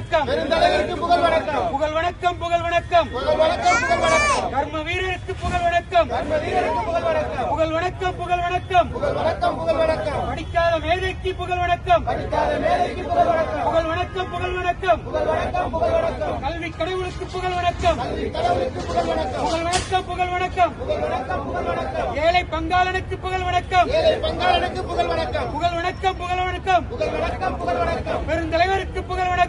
வணக்கம் புகழ் வணக்கம் புகழ் வணக்கம் புகழ் வணக்கம் புகழ் வணக்கம் புகழ் வணக்கம் கர்ம வீரருக்கு புகழ் வணக்கம் கர்ம வீரருக்கு புகழ் வணக்கம் புகழ் வணக்கம் புகழ் வணக்கம் புகழ் வணக்கம் புகழ் வணக்கம் படிக்காத மேதைக்கு புகழ் வணக்கம் படிக்காத மேதைக்கு புகழ் வணக்கம் புகழ் வணக்கம் புகழ் வணக்கம் புகழ் வணக்கம் புகழ் வணக்கம் கல்வி கடவுளுக்கு புகழ் வணக்கம் கடவுளுக்கு புகழ் வணக்கம் புகழ் வணக்கம் புகழ் வணக்கம் புகழ் வணக்கம் புகழ் வணக்கம் ஏழை பங்காளனுக்கு புகழ் வணக்கம் ஏழை பங்காளனுக்கு புகழ் வணக்கம் புகழ் வணக்கம் புகழ் வணக்கம் புகழ் வணக்கம் புகழ் வணக்கம் புகழ்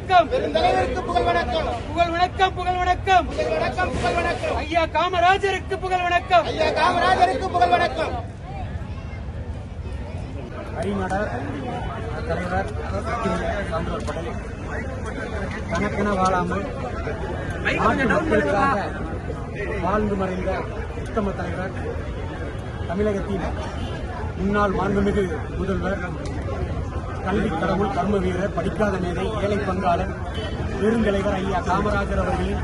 வணக்கம். பெருந்தலைவருக்கு புகழ் வணக்கம். புகழ் வணக்கம் புகழ் வணக்கம். புகழ் வணக்கம் புகழ் வணக்கம். ஐயா காமராஜருக்கு புகழ் வணக்கம். ஐயா காமராஜருக்கு புகழ் வணக்கம். அரிமட தலைவர் சான்றோர் படலை. கணக்கென வாழாமல் மக்களுக்காக வாழ்ந்து மறைந்த உத்தம தலைவர் தமிழகத்தின் முன்னாள் மாண்புமிகு முதல்வர் கல்வி கடவுள் கர்ம வீரர் படிக்காத மேதை ஏழை பங்காளன் பெருந்தலைவர் ஐயா காமராஜர் அவர்களின்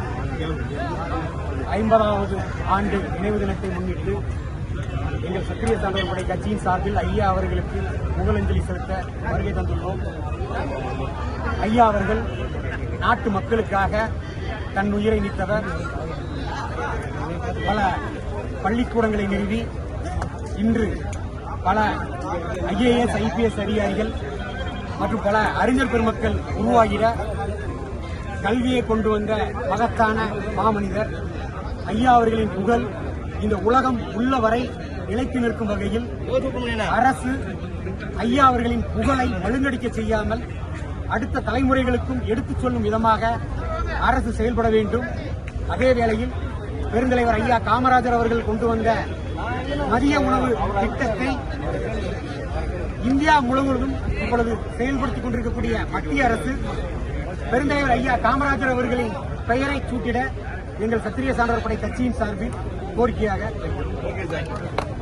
ஐம்பதாவது ஆண்டு நினைவு தினத்தை முன்னிட்டு எங்கள் சத்திரிய சான்றோர் படை கட்சியின் சார்பில் ஐயா அவர்களுக்கு புகழஞ்சலி செலுத்த வருகை தந்துள்ளோம். ஐயா அவர்கள் நாட்டு மக்களுக்காக தன் உயிரை நீத்தவர். பல பள்ளிக்கூடங்களை நிறுவி இன்று பல ஐஏஎஸ் ஐபிஎஸ் அதிகாரிகள் மற்றும் பல அறிஞர் பெருமக்கள் உருவாகிற கல்வியை கொண்டு வந்த மகத்தான மாமனிதர் ஐயா அவர்களின் புகழ் இந்த உலகம் உள்ளவரை நிலைத்து நிற்கும் வகையில் அரசு ஐயா அவர்களின் புகழை மழுங்கடிக்க செய்யாமல் அடுத்த தலைமுறைகளுக்கும் எடுத்துச் சொல்லும் விதமாக அரசு செயல்பட வேண்டும். அதே வேளையில் பெருந்தலைவர் ஐயா காமராஜர் அவர்கள் கொண்டு வந்த மதிய உணவு திட்டத்தை இந்தியா முழுவதும் இப்பொழுது செயல்படுத்திக் கொண்டிருக்கக்கூடிய மத்திய அரசு பெருந்தலைவர் ஐயா காமராஜர் அவர்களின் பெயரை சூட்டிட எங்கள் சத்திரிய சான்றோர் படை கட்சியின் சார்பில் கோரிக்கையாக வைக்கிறோம்.